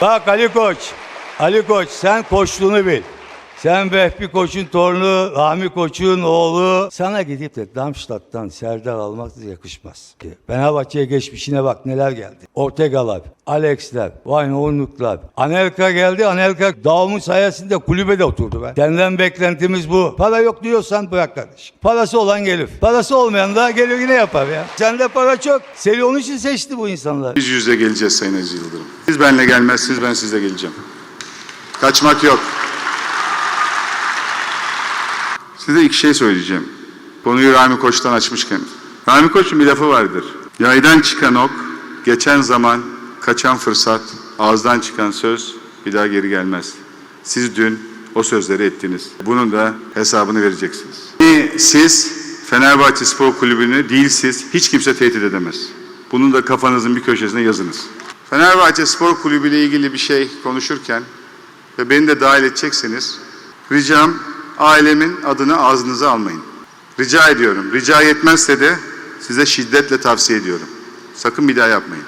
Bak Ali Koç. Ali Koç sen koçluğunu bil. Sen Vehbi Koç'un torunu, Rahmi Koç'un oğlu. Sana gidip de Darmstadt'tan Serdar almak da yakışmaz. Fenerbahçe'ye geçmişine bak neler geldi. Ortegalar, Alex'ler, Wayne Anelka geldi. Anelka davamın sayesinde kulübede oturdu be. Senden beklentimiz bu. Para yok diyorsan bırak kardeşim. Parası olan gelir. Parası olmayan da gelir yine yapar ya. Sende para çok. Seni onun için seçti bu insanlar. Yüz yüze geleceğiz Sayın Aziz Yıldırım. Siz benimle gelmezsiniz, ben sizle geleceğim. Kaçmak yok. Size iki şey söyleyeceğim. Konuyu Rami Koç'tan açmışken. Rami Koç'un bir lafı vardır. Yaydan çıkan ok, geçen zaman, kaçan fırsat, ağızdan çıkan söz bir daha geri gelmez. Siz dün o sözleri ettiniz. Bunun da hesabını vereceksiniz. Ni Siz Fenerbahçe Spor Kulübü'nü değil siz hiç kimse tehdit edemez. Bunun da kafanızın bir köşesine yazınız. Fenerbahçe Spor Kulübü ile ilgili bir şey konuşurken ve beni de dahil edecekseniz ricam ailemin adını ağzınıza almayın. Rica ediyorum. Rica yetmezse de size şiddetle tavsiye ediyorum. Sakın bir daha yapmayın.